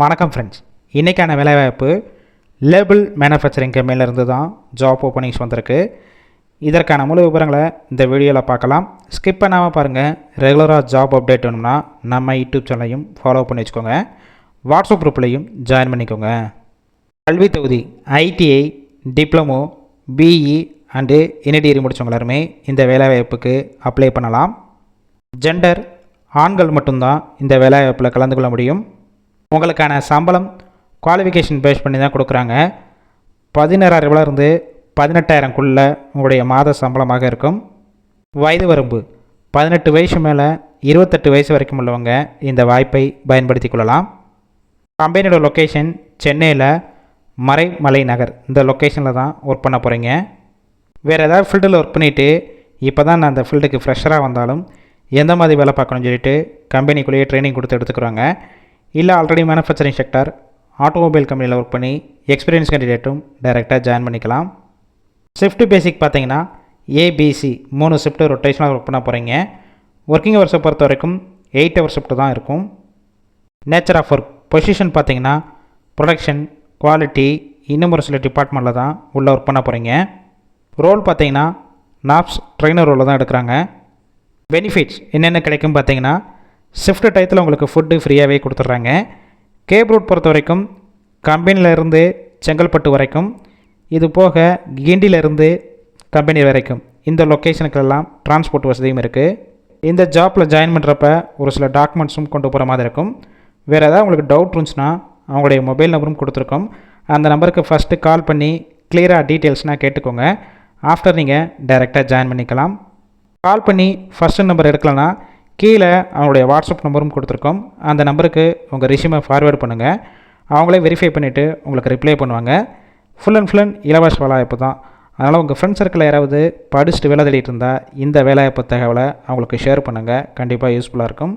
வணக்கம் ஃப்ரெண்ட்ஸ் இன்றைக்கான வேலைவாய்ப்பு லேபிள் மேனுஃபேக்சரிங் கம்பெனிலேருந்து தான் ஜாப் ஓப்பனிங்ஸ் வந்திருக்கு. இதற்கான முழு விவரங்களை இந்த வீடியோவில் பார்க்கலாம். ஸ்கிப் பண்ணாமல் பாருங்கள் ரெகுலராக ஜாப் அப்டேட் வேணும்னா நம்ம யூடியூப் சேனலையும் ஃபாலோ பண்ணி வச்சுக்கோங்க. வாட்ஸ்அப் குரூப்லையும் ஜாயின் பண்ணிக்கோங்க. கல்வி தொகுதி ஐடிஐ டிப்ளமோ பிஇ அண்டு இனடிகிரி முடித்தவங்க எல்லாருமே இந்த வேலைவாய்ப்புக்கு அப்ளை பண்ணலாம். ஜெண்டர் ஆண்கள் மட்டும்தான் இந்த வேலைவாய்ப்பில் கலந்து கொள்ள முடியும். உங்களுக்கான சம்பளம் குவாலிஃபிகேஷன் பேஸ் பண்ணி தான் கொடுக்குறாங்க. பதினாறாயிரம் ரூபாயிலிருந்து பதினெட்டாயிரம்குள்ள உங்களுடைய மாத சம்பளமாக இருக்கும். வயது வரம்பு பதினெட்டு வயசு மேலே இருபத்தெட்டு வயசு வரைக்கும் உள்ளவங்க இந்த வாய்ப்பை பயன்படுத்தி கொள்ளலாம். கம்பெனியோட லொக்கேஷன் சென்னையில் மறைமலை நகர். இந்த லொக்கேஷனில் தான் ஒர்க் பண்ண போகிறீங்க வேறு ஏதாவது ஃபீல்டில் ஒர்க் பண்ணிவிட்டு இப்போ தான் நான் அந்த ஃபீல்டுக்கு ஃப்ரெஷராக வந்தாலும் எந்த மாதிரி வேலை பார்க்கணும்னு சொல்லிட்டு கம்பெனிக்குள்ளேயே ட்ரைனிங் கொடுத்து எடுத்துக்கிறாங்க. இல்லை ஆல்ரெடி மேனுஃபேக்சரிங் செக்டார் ஆட்டோமொபைல் கம்பெனியில் ஒர்க் பண்ணி எக்ஸ்பீரியன்ஸ் கேண்டிடேட்டும் டைரெக்டாக ஜாயின் பண்ணிக்கலாம். ஷிஃப்ட் பேசிக் பார்த்தீங்கன்னா ஏபிசி மூணு ஷிஃப்ட்டு ரொட்டேஷனாக ஒர்க் பண்ண போகிறீங்க ஒர்க்கிங் ஹவர்ஸை பொறுத்த வரைக்கும் எயிட் ஹவர் ஷிஃப்ட் தான் இருக்கும். நேச்சர் ஆஃப் ஒர்க் பொசிஷன் பார்த்தீங்கன்னா ப்ரொடக்ஷன் குவாலிட்டி இன்னும் ஒரு சில டிபார்ட்மெண்ட்டில் தான் உள்ளே ஒர்க் பண்ண போகிறீங்க ரோல் பார்த்தீங்கன்னா நாப்ஸ் ட்ரெயினர் ரோலில் தான் எடுக்கிறாங்க. பெனிஃபிட்ஸ் என்னென்ன கிடைக்கும் பார்த்தீங்கன்னா ஷிஃப்ட் டயத்தில் உங்களுக்கு ஃபுட்டு ஃப்ரீயாகவே கொடுத்துட்றாங்க. கேப் ரூட் பொறுத்த வரைக்கும் கம்பெனியிலேருந்து செங்கல்பட்டு வரைக்கும் இது போக கிண்டியிலேருந்து கம்பெனி வரைக்கும் இந்த லொக்கேஷனுக்கெல்லாம் டிரான்ஸ்போர்ட் வசதியும் இருக்குது இந்த ஜாப்பில் ஜாயின் பண்ணுறப்ப ஒரு சில டாக்குமெண்ட்ஸும் கொண்டு போகிற மாதிரி இருக்கும். வேறு ஏதாவது உங்களுக்கு டவுட் இருந்துச்சுன்னா அவங்களுடைய மொபைல் நம்பரும் கொடுத்துருக்கோம். அந்த நம்பருக்கு ஃபஸ்ட்டு கால் பண்ணி கிளியராக டீட்டெயில்ஸ்னால் கேட்டுக்கோங்க. ஆஃப்டர் நீங்கள் டைரெக்டாக ஜாயின் பண்ணிக்கலாம். கால் பண்ணி ஃபஸ்ட்டு நம்பர் எடுக்கலன்னா கீழே அவங்களுடைய வாட்ஸ்அப் நம்பரும் கொடுத்துருக்கோம். அந்த நம்பருக்கு உங்கள் ரிசியூமை ஃபார்வேர்ட் பண்ணுங்கள் அவங்களே வெரிஃபை பண்ணிவிட்டு உங்களுக்கு ரிப்ளை பண்ணுவாங்க. ஃபுல் அண்ட் ஃபுல் அண்ட் இலவச வேலைவாய்ப்பு தான். அதனால் உங்கள் ஃப்ரெண்ட்ஸ் சர்க்கிளில் யாராவது படிச்சுட்டு வேலை தேடிட்டு இருந்தால் இந்த வேலைவாய்ப்பு தகவலை அவங்களுக்கு ஷேர் பண்ணுங்கள் கண்டிப்பாக யூஸ்ஃபுல்லாக இருக்கும்.